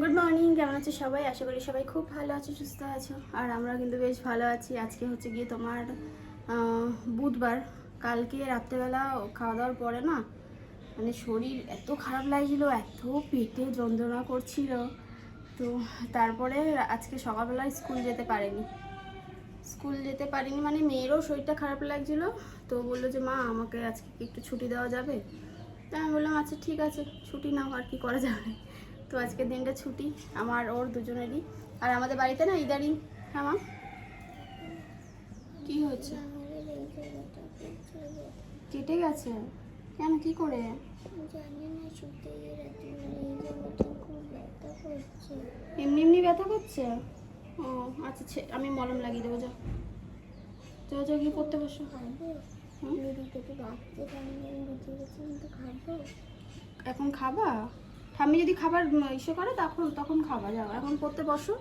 Good morning কেমন আছো সবাই? আশা করি সবাই খুব ভালো আছো, সুস্থ আছো। আর আমরা কিন্তু বেশ ভালো আছি। আজকে হচ্ছে গিয়ে তোমার বুধবার। কালকে রাত্রেবেলা খাওয়া দাওয়ার পরে না মানে শরীর এত খারাপ লাগছিল, এত পেটে যন্ত্রণা করছিল। তো তারপরে আজকে সকালবেলা স্কুল যেতে পারেনি। স্কুল যেতে পারিনি মানে মেয়েরও শরীরটা খারাপ লাগছিল। তো বলল যে, মা, আমাকে আজকে একটু ছুটি দেওয়া যাবে? তা আমি বললাম আচ্ছা ঠিক আছে, ছুটি নাও, আর কি করা যাবে? তো আজকের দিনটা ছুটি আমার ওর দুজনেরই। আর আমাদের বাড়িতে না ইদারিং হ্যাঁ মা? কি হয়েছে? কেটে গেছে। কেন কি করে? জানি না শুতে গিয়ে রাতে এই জায়গাটা খুব ব্যথা করছে। এমনি এমনি ব্যথা করছে? ও আচ্ছা ছে- আমি মলম লাগিয়ে দেবো যাও যাও যাও গিয়ে পড়তে বসো। এখন খাবা? ঠাম্মি যদি খাবার ইসে করে, তখন তখন খাবা যাও এখন পড়তে বসো।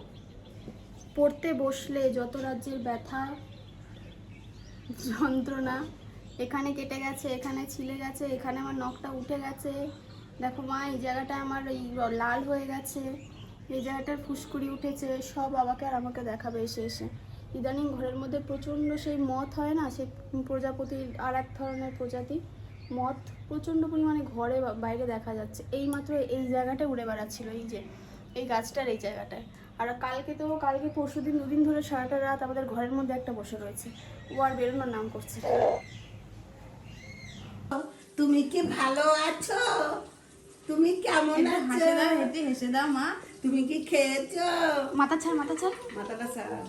পড়তে বসলে যত রাজ্যের ব্যথা, যন্ত্রণা, এখানে কেটে গেছে, এখানে ছিলে গেছে, এখানে আমার নখটা উঠে গেছে। দেখো মা, এই জায়গাটা আমার এই লাল হয়ে গেছে, এই জায়গাটার ফুসকুড়ি উঠেছে, সব বাবাকে আর আমাকে দেখাবে এসে এসে। ইদানিং ঘরের মধ্যে প্রচণ্ড সেই মথ হয় না, সেই প্রজাপতির আর এক ধরনের প্রজাতি। মথ প্রচণ্ড পরিমাণে ঘরে বাইরে দেখা যাচ্ছে। এই মাত্র এই জায়গাটায় উড়ে বেড়াচ্ছিল এই যে এই গাছটার এই জায়গাটায়। আর কালকে তো কালকে পরশু দিন দুদিন ধরে সারাটা রাত আমাদের ঘরের মধ্যে একটা বসে রয়েছে। ও আর বেরোনোর নাম করছে। তুমি কি ভালো আছো? তুমি কেমন আছো? হেঁটে হেসে দাও মা। তুমি কি খেয়েছো? মাথা ছাড় মাথা ছাড়। মাথাটা সারা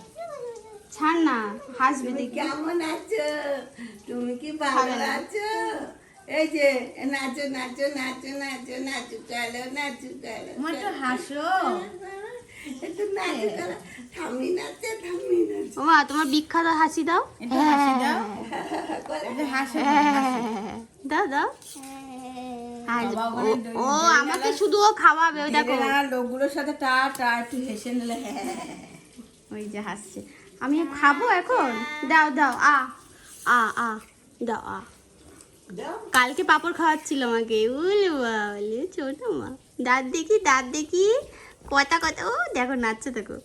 ছাড় না হাসবে কেমন আছো? তুমি কি ভালো আছো? এই যে নাচো নাচো নাচো নাচো নাচো চলো নাচো চলো মা একটু হাসো। একটু নাচো চলো। থামি নাচে থামি নাচো। ওমা তোমার বিখ্যাত হাসি দাও। হাসি দাও। হাসো দাও ও- আমাকে শুধু ও খাওয়াবে ওই দেখো। লোকগুলোর সাথে টা টা একটু হেসে নিলে। ওই যে হাসছে। আমি খাব এখন? দাও দাও আ আ আ দাও আ। কালকে পাপড় খাওয়াচ্ছিল আমাকে উলে বাবলে ছোট মা। দাঁত দেখি দাঁত দেখি। কথা কথা। ও দেখো নাচছে দেখো।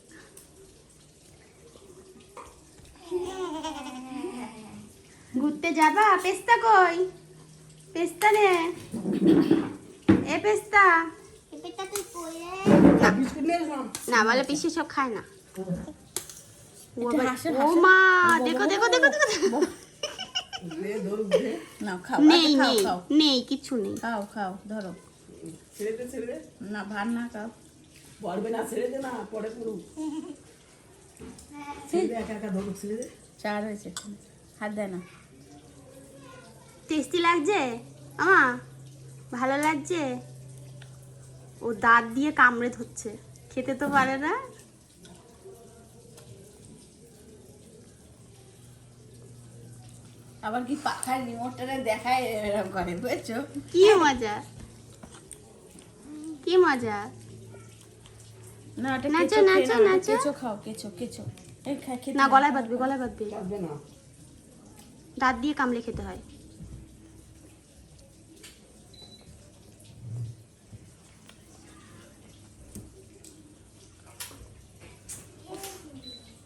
ঘুরতে যাবা? পেস্তা কই? পেস্তা নে। এ পেস্তা। না বলে পিসি সব খায় না। ও। মা দেখো দেখো দেখো দেখো। নেই নেই নেই কিছু নেই। খাও খাও ধরো। ছেড়ে দে ছেড়ে দে। না ভাত না খাও। পড়বে না ছেড়ে দে না পরে পড়ুক একা একা ধরুক ছেড়ে দে। চার হয়েছে হাত দেয় না। টেস্টি লাগছে? আমা ভালো লাগছে? ও দাঁত দিয়ে কামড়ে ধরছে। খেতে তো পারে না। আবার কি পাখার রিমোটটা দেখায় এরকম করে বুঝছ? কি মজা। কি মজা। না ওটা নাচো, নাচো, নাচো। কেঁচো খাও কেঁচো কেঁচো। এই খা- খেতে না গলায় বাঁধবে গলায় বাঁধবে। দাঁত দিয়ে কামড়ে খেতে হয়।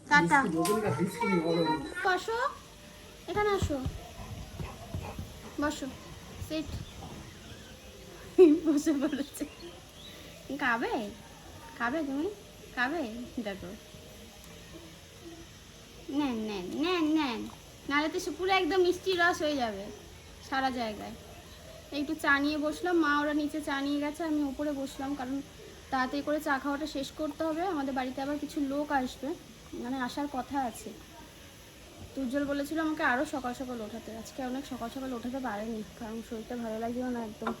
টাটা। বসো। এখানে আসো। বসো। সিট বসে পড়েছে। খাবে? খাবে তুমি? খাবে? দেখো। নেন নেন নেন নেন। নাহলে তো পুরো একদম মিষ্টি রস হয়ে যাবে সারা জায়গায়। একটু চা নিয়ে বসলাম। মা ওরা নিচে চা নিয়ে গেছে, আমি উপরে বসলাম কারণ তাড়াতাড়ি করে চা খাওয়াটা শেষ করতে হবে। আমাদের বাড়িতে আবার কিছু লোক আসবে। মানে আসার কথা আছে। উজ্জ্বল বলেছিল আমাকে আরও সকাল সকাল ওঠাতে। আজকে অনেক সকাল সকাল ওঠাতে পারেনি, কারণ শরীরটা ভালো লাগছিল না একদম।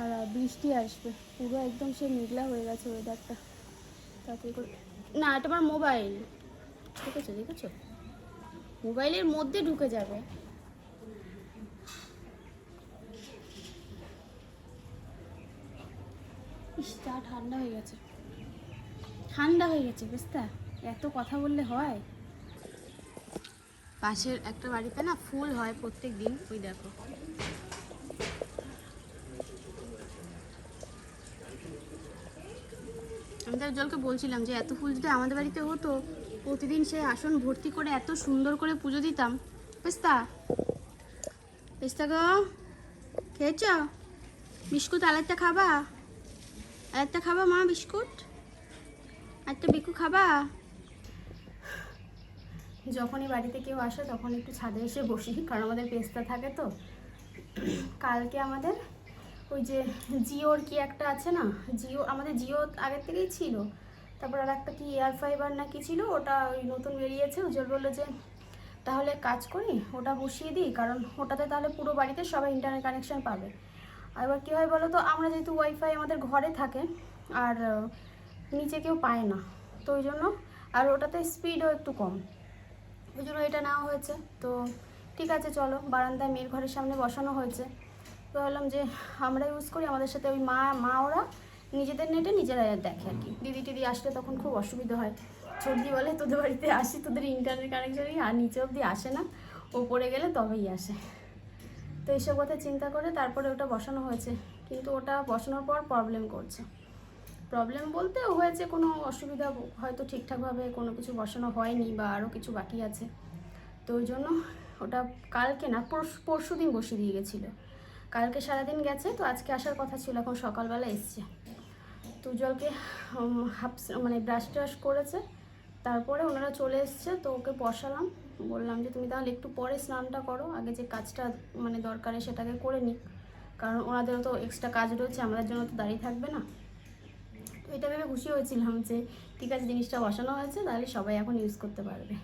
আর বৃষ্টি আসবে। পুরো একদম সে মেঘলা হয়ে গেছে ওয়েদারটা তাড়াতাড়ি করে না, এটা আমার মোবাইল দেখেছ দেখেছ? মোবাইলের মধ্যে ঢুকে যাবে। ঠান্ডা হয়ে গেছে। ঠান্ডা হয়ে গেছে পেস্তা এত কথা বললে হয়? পাশের একটা বাড়িতে না ফুল হয় প্রত্যেক দিন ওই দেখো। আমি তার জলকে বলছিলাম যে এত ফুল যদি আমাদের বাড়িতে হতো, প্রতিদিন সে আসন ভর্তি করে এত সুন্দর করে পুজো দিতাম। পেস্তা পেস্তা গো, খেয়েছ? বিস্কুট আরেকটা খাবা? আরেকটা খাবা মা, বিস্কুট? একটা বিকু খাবা? যখনই বাড়িতে কেউ আসে, তখন একটু ছাদে এসে বসি, কারণ আমাদের পেস্তা থাকে তো। কালকে আমাদের ওই যে জিওর কি একটা আছে না? জিও, আমাদের জিও আগের থেকেই ছিল। তারপর আর একটা কি এয়ার ফাইবার না কি ছিল, ওটা ওই নতুন বেরিয়েছে। উজ্জ্বল বলল যে, তাহলে কাজ করি, ওটা বসিয়ে দিই, কারণ ওটাতে তাহলে পুরো বাড়িতে সবাই ইন্টারনেট কানেকশান পাবে। আর এবার কী হয় বলো তো, আমরা যেহেতু ওয়াইফাই আমাদের ঘরে থাকে, আর, নিচে কেউ পায় না। তো ওই জন্য, আর ওটাতে স্পিডও একটু কম। ওই জন্য এটা নেওয়া হয়েছে। তো ঠিক আছে চলো। বারান্দায় মেয়ের ঘরের সামনে বসানো হয়েছে। তো ভাবলাম যে আমরা ইউজ করি আমাদের সাথে ওই মা মা ওরা নিজেদের নেটে নিজেরা দেখে আর কি। দিদি টিদি আসলে তখন খুব অসুবিধা হয়। সর্দি বলে তোদের বাড়িতে আসি তোদের ইন্টারনেট কানেকশনই আর নিচে অবধি আসে না। ওপরে গেলে তবেই আসে। তো এইসব কথা চিন্তা করে তারপরে ওটা বসানো হয়েছে। কিন্তু ওটা বসানোর পর প্রবলেম করছে। প্রবলেম বলতে হয়েছে কোনো অসুবিধা, হয়তো ঠিকঠাকভাবে কোনো কিছু বসানো হয়নি বা আরও কিছু বাকি আছে। তো ওই জন্য ওটা কালকে না, পরশু দিন বসিয়ে দিয়ে গেছিল। কালকে সারাদিন গেছে, তো আজকে আসার কথা ছিল, এখন সকালবেলা এসছে। তো জলকে হাফ মানে ব্রাশ ট্রাশ করেছে, তারপরে ওনারা চলে এসছে, তো ওকে বসালাম। বললাম যে, তুমি তাহলে একটু পরে স্নানটা করো, আগে যে কাজটা মানে দরকারে সেটাকে করে নিক। কারণ ওনাদেরও তো এক্সট্রা কাজ রয়েছে, আমাদের জন্য তো দাঁড়িয়ে থাকবে না। এটা ভেবে খুশি হয়েছিলাম যে, ঠিক আছে, জিনিসটা বসানো হয়েছে, তাহলে সবাই এখন ইউজ করতে পারবে।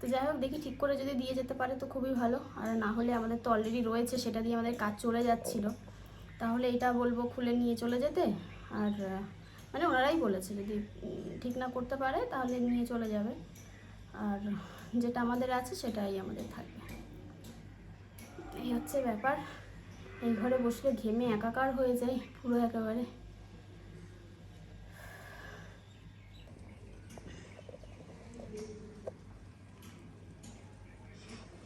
তো যাই হোক, দেখি ঠিক করে যদি দিয়ে যেতে পারে তো খুবই ভালো। আর না হলে আমাদের তো অলরেডি রয়েছে, সেটা দিয়ে আমাদের কাজ চলে যাচ্ছিল। তাহলে এটা বলব খুলে নিয়ে চলে যেতে। আর মানে ওনারাই বলেছে, যদি ঠিক না করতে পারে, তাহলে নিয়ে চলে যাবে। আর যেটা আমাদের আছে, সেটাই আমাদের থাকবে। এই হচ্ছে ব্যাপার। এই ঘরে বসলে ঘেমে একাকার হয়ে যায় পুরো একেবারে।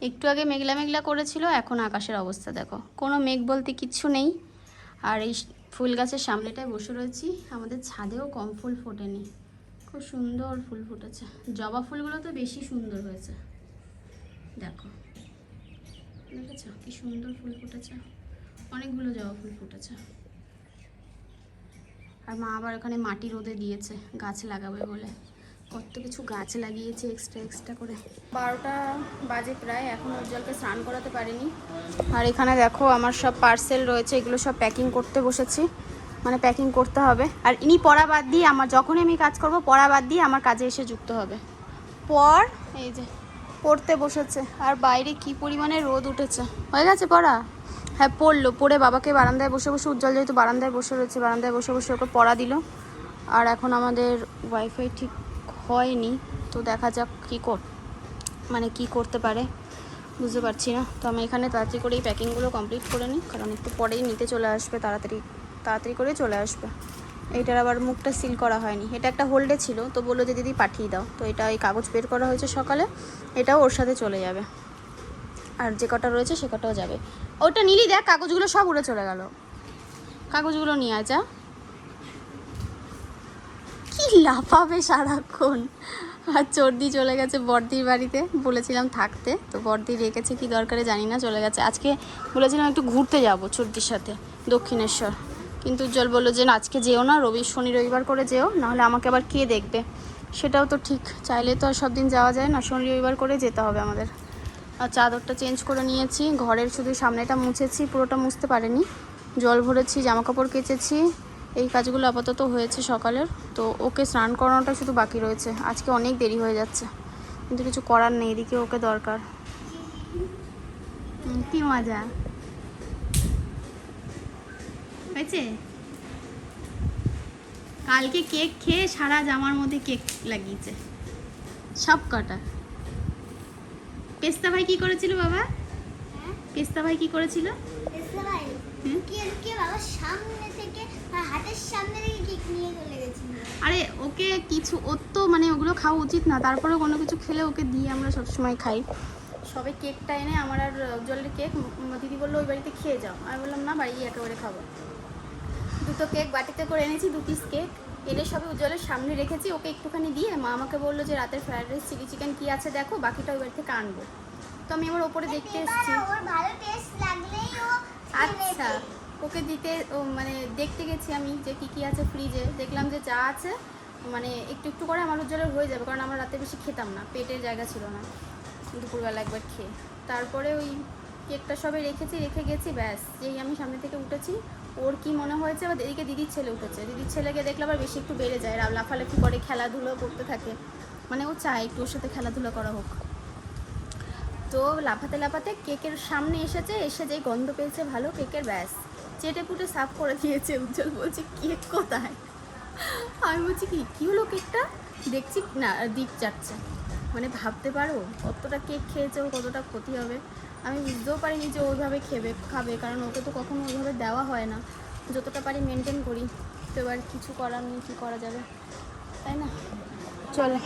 একটু আগে মেঘলা মেঘলা করেছিল, এখন আকাশের অবস্থা দেখো। কোনো মেঘ বলতে কিচ্ছু নেই। আর এই ফুল গাছের সামনেটায় বসে রয়েছি। আমাদের ছাদেও কম ফুল ফোটেনি। খুব সুন্দর ফুল ফুটেছে। জবা ফুলগুলো তো বেশি সুন্দর হয়েছে। দেখো। দেখেছ? কি সুন্দর ফুল ফুটেছে। অনেকগুলো জবা ফুল ফুটেছে। আর মা আবার ওখানে মাটি রোদে দিয়েছে, গাছ লাগাবে বলে। কত কিছু গাছ লাগিয়েছে এক্সট্রা এক্সট্রা করে। বারোটা বাজে প্রায় এখন উজ্জ্বলকে স্নান করাতে পারিনি। আর এখানে দেখো আমার সব পার্সেল রয়েছে এগুলো সব প্যাকিং করতে বসেছি। মানে প্যাকিং করতে হবে। আর ইনি পড়া বাদ দিয়ে আমার যখনই আমি কাজ করব পড়া বাদ দিয়ে আমার কাজে এসে যুক্ত হবে। পর এই যে পড়তে বসেছে। আর বাইরে কি পরিমাণে রোদ উঠেছে। হয়ে গেছে পড়া? হ্যাঁ পড়ল পড়ে বাবাকে বারান্দায় বসে বসে উজ্জ্বল যেহেতু বারান্দায় বসে রয়েছে বারান্দায় বসে বসে ওকে পড়া দিল। আর এখন আমাদের ওয়াইফাই ঠিক হয়নি, তো দেখা যাক কী কর মানে কি করতে পারে, বুঝতে পারছি না। তো আমি এখানে তাড়াতাড়ি করে এই প্যাকিংগুলো কমপ্লিট করে নিই, কারণ একটু পরেই নিতে চলে আসবে, তাড়াতাড়ি তাড়াতাড়ি করে চলে আসবে। এইটার আবার মুখটা সিল করা হয়নি। এটা একটা হোল্ডে ছিল, তো বলল যে, দিদি, পাঠিয়ে দাও। তো এটা এই কাগজ বের করা হয়েছে সকালে, এটাও ওর সাথে চলে যাবে। আর যে কটা রয়েছে, সে কটাও যাবে। ওটা নিলি দেখ, কাগজগুলো সব উড়ে চলে গেল। কাগজগুলো নিয়ে যা। লাফাবে সারাক্ষণ। আর চর্দি চলে গেছে বর্দির বাড়িতে। বলেছিলাম থাকতে। তো বর্দি রেখেছে কি দরকারে জানি না, চলে গেছে। আজকে বলেছিলাম একটু ঘুরতে যাব চর্দির সাথে, দক্ষিণেশ্বর। কিন্তু উজ্জ্বল বলল যে আজকে যেও না, রবি, শনি, রবিবার করে যেও, নাহলে আমাকে আবার কে দেখবে? সেটাও তো ঠিক। চাইলে তো আর সব দিন যাওয়া যায় না, শনি, রবিবার করে যেতে হবে আমাদের। আর চাদরটা চেঞ্জ করে নিয়েছি, ঘরের শুধু সামনেটা মুছেছি, পুরোটা মুছতে পারিনি। জল ভরেছি জামা কাপড় কেচেছি এই কাজগুলো আপাতত হয়েছে সকালের। তো ওকে স্নান করানোটা শুধু বাকি রয়েছে। আজকে অনেক দেরি হয়ে যাচ্ছে। কিন্তু কিছু করার নেই এদিকে ওকে দরকার। হুম, কি মজা? হয়েছে? কালকে কেক খেয়ে সারা জামার মধ্যে কেক লাগিয়েছে। সব কটা। পেস্তা ভাই কি করেছিল বাবা? হ্যাঁ? পেস্তা ভাই কি করেছিল? বুঝতে পারি কে কে বাবা সামনে হাতের সামনে থেকে কেক নিয়ে চলে গেছিল। আরে ওকে কিছু ওর তো মানে ওগুলো খাওয়া উচিত না। তারপরে কোনো কিছু খেলে ওকে দিয়ে আমরা সবসময় খাই। সবে কেকটা এনে আমার আর জলের কেক দিদি বলল ওই বাড়িতে খেয়ে যাও। আমি বললাম না বাড়ি একেবারে খাব। দুটো কেক বাটিতে করে এনেছি দু পিস কেক। এনে সবই উজ্জ্বলের সামনে রেখেছি ওকে একটুখানি দিয়ে। মা আমাকে বলল যে রাতের ফ্রাইড রাইস চিলি চিকেন কী আছে দেখো বাকিটা ওই বাড়ি থেকে আনব। তো আমি আমার ওপরে দেখতে এসেছি। আচ্ছা। ওকে দিতে মানে দেখতে গেছি আমি যে কী কী আছে ফ্রিজে দেখলাম যে চা আছে মানে একটু একটু করে আমার উজ্জ্বলের হয়ে যাবে, কারণ আমরা রাতে বেশি খেতাম না, পেটের জায়গা ছিল না, দুপুরবেলা একবার খেয়ে। তারপরে ওই কেকটা সবে রেখেছি, রেখে গেছি, ব্যাস, যেই আমি সামনে থেকে উঠেছি, ওর কি মনে হয়েছে বা এদিকে দিদির ছেলে উঠেছে। দিদির ছেলেকে দেখলে আবার বেশি একটু বেড়ে যায় লাফালাফি করে, খেলাধুলো করতে থাকে। মানে ও চায় একটু ওর সাথে খেলাধুলো করা হোক। তো লাফাতে লাফাতে কেকের সামনে এসেছে, এসে যেই গন্ধ পেয়েছে ভালো, কেকের ব্যাস। চেটে পুটে সাফ করে দিয়েছে উজ্জ্বল বলছে কেক কোথায়? আমি বলছি, কি, কী হলো কেকটা? দেখছি না দ্বীপ যাচ্ছে মানে ভাবতে পারো, কতটা কেক খেয়েছে ওর কতটা ক্ষতি হবে? আমি বুঝতেও পারিনি যে ওইভাবে খেবে, খাবে, কারণ ওকে তো কখনো ওইভাবে দেওয়া হয় না। যতটা পারি মেনটেন করি, তো এবার কিছু করার নেই, কী করা যাবে? তাই না? চলে।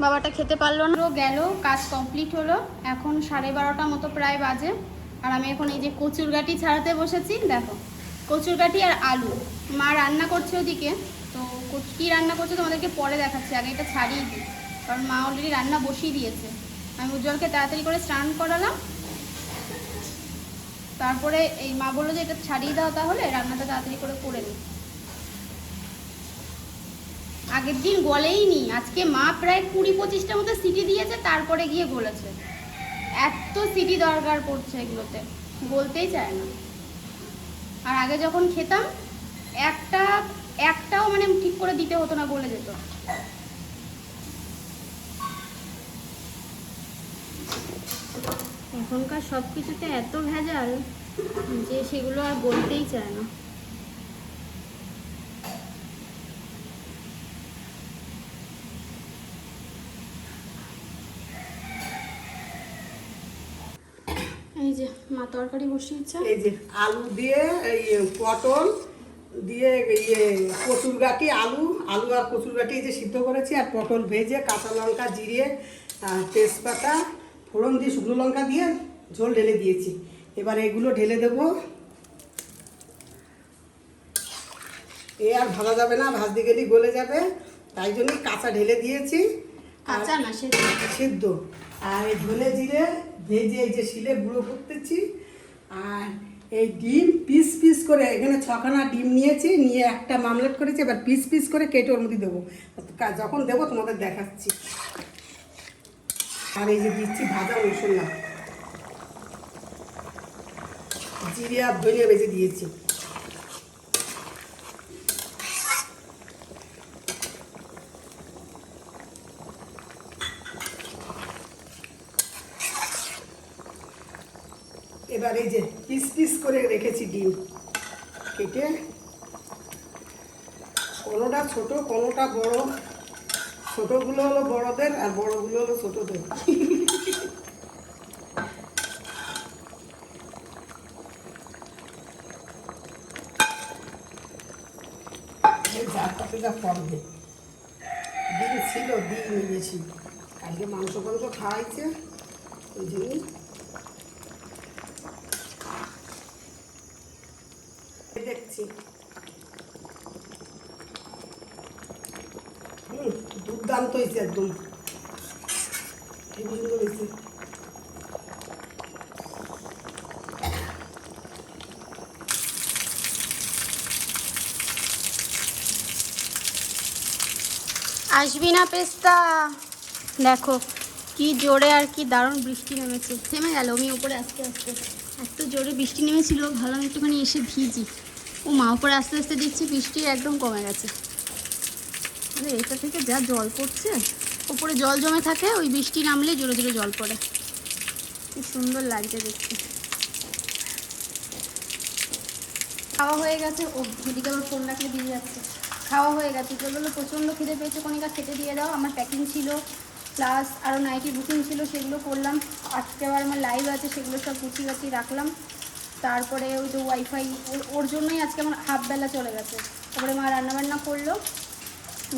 বাবাটা খেতে পারল না। গেল, কাজ কমপ্লিট হলো, এখন সাড়ে বারোটা মতো প্রায় বাজে। আর আমি এখন এই যে কচুর গাটি ছাড়াতে বসেছি, দেখো কচুর গাটি আর আলু। মা রান্না করছে ওদিকে, তো কী রান্না করছে তোমাদেরকে পরে দেখাচ্ছি, আগে এটা ছাড়িয়ে দিই, কারণ মা অলরেডি রান্না বসিয়ে দিয়েছে। আমি উজ্জ্বলকে তাড়াতাড়ি করে স্নান করালাম। তারপরে এই মা বলল যে এটা ছাড়িয়ে দাও তাহলে, রান্নাটা তাড়াতাড়ি করে করে নিই। আগের দিন গলেই নি আজকে মা প্রায় কুড়ি পঁচিশটা মতো সিটি দিয়েছে, তারপরে গিয়ে গলেছে। এত সিটি দরকার পড়ছে এগুলোতে। বলতেই চায় না। আর আগে যখন খেতাম, একটা, একটাও মানে ঠিক করে দিতে হতো না বলে যেত। এখনকার সব কিছুতে এত ভেজাল যে সেগুলো আর বলতেই চায় না এই যে মা তরকারি বসিয়েছে এই যে আলু দিয়ে এই পটল দিয়ে ইয়ে কচুর গাটি আলু আলু আর কচুর গাটি যে সিদ্ধ করেছি আর পটল ভেজে কাঁচা লঙ্কা জিরে তেজপাতা ফোড়ন দিয়ে শুকনো লঙ্কা দিয়ে ঝোল ঢেলে দিয়েছি। এবার এগুলো ঢেলে দেবো। এ আর ভাজা যাবে না ভাজতে গেলেই গলে যাবে তাই জন্যই কাঁচা ঢেলে দিয়েছি। কাঁচা না সে সিদ্ধ। আর এই ধনে জিরে ভেজে এই যে শিলে গুঁড়ো করতেছি। আর এই ডিম পিস পিস করে, এখানে ছখানা ডিম নিয়েছি, নিয়ে একটা মামলেট করেছি, এবার পিস পিস করে কেটে ওর মধ্যে দেবো। যখন দেবো তোমাদের দেখাচ্ছি। আর এই যে দিচ্ছি ভাজা মশলা জিরে আর ধনিয়া বেজে দিয়েছি এবার এই যে পিস পিস করে রেখেছি ডিম। কেটে। কোনোটা ছোট কোনোটা বড়। ছোটগুলো হলো বড়দের আর বড়গুলো হলো ছোটদের। ছিল ডিম নিয়েছি। কালকে মাংস মাংস খাওয়াইছে ওই জন্যই দেখছি। হুম, দুর্দান্ত হয়েছে একদম। সুন্দর হয়েছে আসবি না পেস্তা। দেখো, কি জোরে আর কি দারুণ বৃষ্টি নেমেছে। থেমে গেল, আমি উপরে আস্তে আস্তে। এত জোরে বৃষ্টি নেমেছিল, ভাবলাম একটুখানি এসে ভিজি। ও মা, উপরে আস্তে আস্তে দিচ্ছি, বৃষ্টি একদম কমে গেছে। এটা থেকে যা জল পড়ছে, উপরে জল জমে থাকে, ওই বৃষ্টি নামলে জোরে জোরে জল পড়ে। কি সুন্দর লাগছে দেখতে। খাওয়া হয়ে গেছে, ও, এদিকে আবার ফোন রাখলে দিয়ে যাচ্ছে। খাওয়া হয়ে গেছে যেগুলো প্রচণ্ড খিদে পেয়েছে, কণিকা খেতে দিয়ে দাও, আমার প্যাকিং ছিল প্লাস আরও নাইটি বুকিং ছিল, সেগুলো করলাম। আজকে আবার আমার লাইভ আছে, সেগুলো সব গুছিয়ে গাছিয়ে রাখলাম। তারপরে ওই যে ওয়াইফাই ওর জন্যই আজকে আমার হাফ বেলা চলে গেছে। তারপরে মা রান্নাবান্না করল,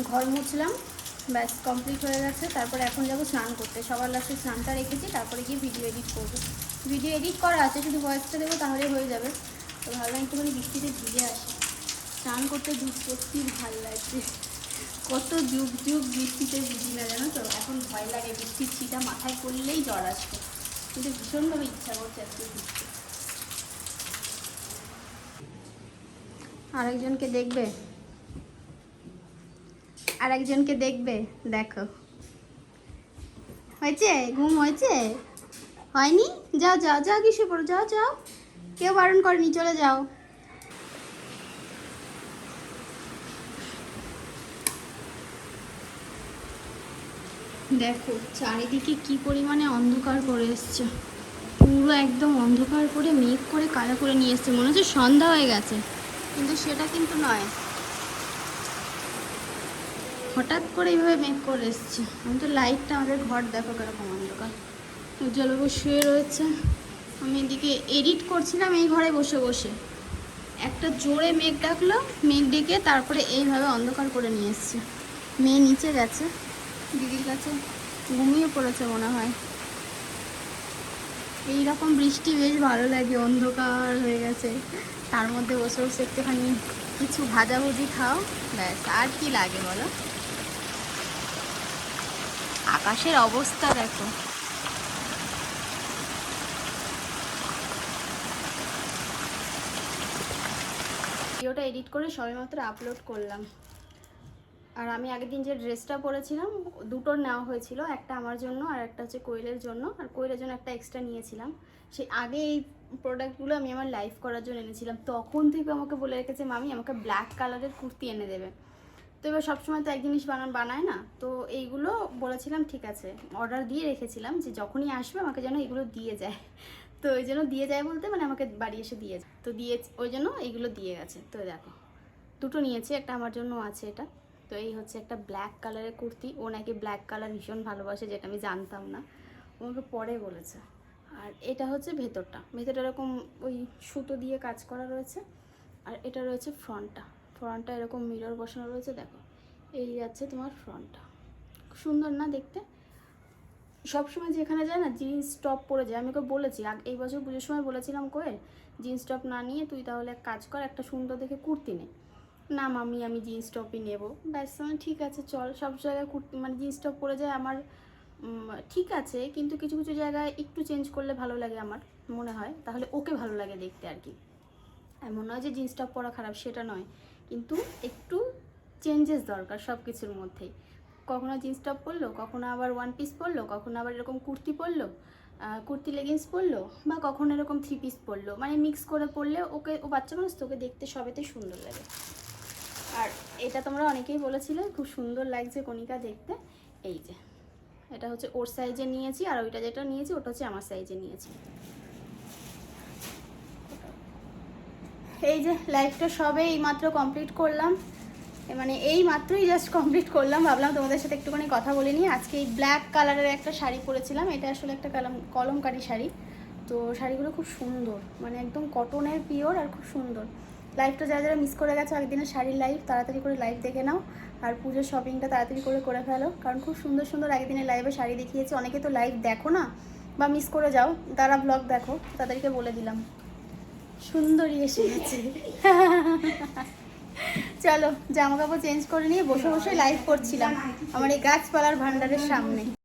ঘর মুছলাম, ব্যাস কমপ্লিট হয়ে গেছে। তারপরে এখন যাব স্নান করতে। সবার লাস্টে স্নানটা রেখেছি, তারপরে গিয়ে ভিডিও এডিট করব। ভিডিও এডিট করা আছে, শুধু ভয়েসটা দেবো তাহলে হয়ে যাবে। তো ভাবলাম একটুখানি বৃষ্টিতে ভিজে আসি। স্নান করতে যুগ সত্যি ভালো লাগছে। কত যুগ যুগ বৃষ্টিতে ভিজি না, জানো তো? এখন ভয় লাগে, বৃষ্টির ছিটা মাথায় পড়লেই জ্বর আসবে। কিন্তু ভীষণভাবে ইচ্ছা করছে আজকে ঘুরতে আরেকজনকে দেখবে? আরেকজনকে দেখবে? দেখো। হয়েছে? ঘুম হয়েছে? হয়নি? যাও যাও যাও কিসে পড়ো, যাও যাও। কেউ বারণ করেনি, চলে যাও। দেখো, চারিদিকে কি পরিমাণে অন্ধকার করে এসছে। পুরো একদম অন্ধকার করে মেঘ করে কালো করে নিয়ে এসছে। মনে হচ্ছে সন্ধ্যা হয়ে গেছে। কিন্তু সেটা কিন্তু নয়। হঠাৎ করে এইভাবে মেঘ করে এসছে। আমি তো লাইটটা আমাদের ঘর দেখো কীরকম অন্ধকার। উজ্জ্বলবাবু শুয়ে রয়েছে। আমি এদিকে এডিট করছিলাম এই ঘরে বসে বসে। একটা জোরে মেঘ ডাকলো, মেঘ ডেকে তারপরে এইভাবে অন্ধকার করে নিয়ে এসছে। মেয়ে নিচে গেছে, দিদির কাছে ঘুমিয়ে পড়েছে মনে হয়। এই রকম বৃষ্টি বেশ ভালো লাগে, অন্ধকার হয়ে গেছে। তার মধ্যে বসে বসে একটুখানি কিছু ভাজাভুজি খাও, ব্যাস, আর কি লাগে বলো? আকাশের অবস্থা দেখো। ভিডিওটা এডিট করে সবেমাত্র আপলোড করলাম। আর আমি আগের দিন যে ড্রেসটা পরেছিলাম দুটো নেওয়া হয়েছিল, একটা আমার জন্য আর একটা হচ্ছে কোয়েলের জন্য। আর কোয়েলের জন্য একটা এক্সট্রা নিয়েছিলাম। সেই আগে এই প্রোডাক্টগুলো আমি আমার লাইভ করার জন্য এনেছিলাম। তখন থেকে আমাকে বলে রেখেছে, মামি, আমাকে ব্ল্যাক কালারের কুর্তি এনে দেবে। তো এবার সবসময় তো এক জিনিস বানান বানায় না? তো এইগুলো বলেছিলাম, ঠিক আছে। অর্ডার দিয়ে রেখেছিলাম যে যখনই আসবে আমাকে যেন এগুলো দিয়ে যায়। তো ওই জন্য দিয়ে যায় বলতে মানে আমাকে বাড়ি এসে দিয়ে যায়। তো দিয়ে, ওই জন্য এইগুলো দিয়ে গেছে। তো দেখো, দুটো নিয়েছি, একটা আমার জন্য আছে এটা। তো এই হচ্ছে একটা ব্ল্যাক কালারের কুর্তি। ও নাকি ব্ল্যাক কালার ভীষণ ভালোবাসে, যেটা আমি জানতাম না। আমাকে পরে বলেছে। আর এটা হচ্ছে ভেতরটা। ভেতরটা এরকম ওই সুতো দিয়ে কাজ করা রয়েছে। আর এটা রয়েছে ফ্রন্টটা। ফ্রন্টটা এরকম মিরর বসানো রয়েছে, দেখো। এই যাচ্ছে তোমার ফ্রন্টটা। সুন্দর না দেখতে? সবসময় যেখানে যায় না, জিন্স টপ পরে যায়। আমি ওকে বলেছি, আগ- এই বছর পুজোর সময় বলেছিলাম কোয়েল, জিন্স টপ না নিয়ে তুই তাহলে এক কাজ কর, একটা সুন্দর দেখে কুর্তি নে। না মামি আমি জিন্স টপই নেব। ব্যাস ঠিক আছে, চল। সব জায়গায় কুর্তি মানে জিন্স টপ পরে যায়, আমার ঠিক আছে, কিন্তু কিছু কিছু জায়গায় একটু চেঞ্জ করলে ভালো লাগে আমার মনে হয়। তাহলে ওকে ভালো লাগে দেখতে আর কি। এমন নয় যে জিন্স টপ পরা খারাপ, সেটা নয়। কিন্তু একটু চেঞ্জেস দরকার সব কিছুর মধ্যেই কখনো জিন্স টপ পরলো, কখনো আবার ওয়ান পিস পরলো, কখনো আবার এরকম কুর্তি পরলো কুর্তি লেগিংস পরলো, বা কখনো এরকম থ্রি পিস পরলো। মানে মিক্স করে পরলে ওকে, ও বাচ্চা মানুষ, তো ওকে দেখতে সবেতেই সুন্দর লাগে। আর এটা তোমরা অনেকেই বলেছিলে, খুব সুন্দর লাগছে কণিকা দেখতে। এই যে। এটা হচ্ছে ওর সাইজে নিয়েছি আর ওইটা যেটা নিয়েছি ওটা হচ্ছে আমার সাইজে নিয়েছি। এই যে লাইফটা সবে এই মাত্র কমপ্লিট করলাম মানে এই মাত্রই জাস্ট কমপ্লিট করলাম। ভাবলাম তোমাদের সাথে একটুখানি কথা বলে নিই। আজকে এই ব্ল্যাক কালারের একটা শাড়ি পরেছিলাম। এটা আসলে একটা কালাম কলমকারি শাড়ি। তো শাড়িগুলো খুব সুন্দর। মানে একদম কটনের পিওর আর খুব সুন্দর। লাইভটা যারা যারা মিস করে গেছো একদিনের শাড়ির লাইভ তাড়াতাড়ি করে লাইভ দেখে নাও। আর পুজোর শপিংটা তাড়াতাড়ি করে করে ফেলো। কারণ খুব সুন্দর সুন্দর একদিনের লাইভে শাড়ি দেখিয়েছি। অনেকে তো লাইভ দেখো না বা মিস করে যাও, তারা ব্লগ দেখো তাদেরকে বলে দিলাম। সুন্দরী এসে গেছে। চলো জামা কাপড় চেঞ্জ করে নিয়ে বসে বসে লাইভ করছিলাম। আমার এই গাছপালার ভান্ডারের সামনে।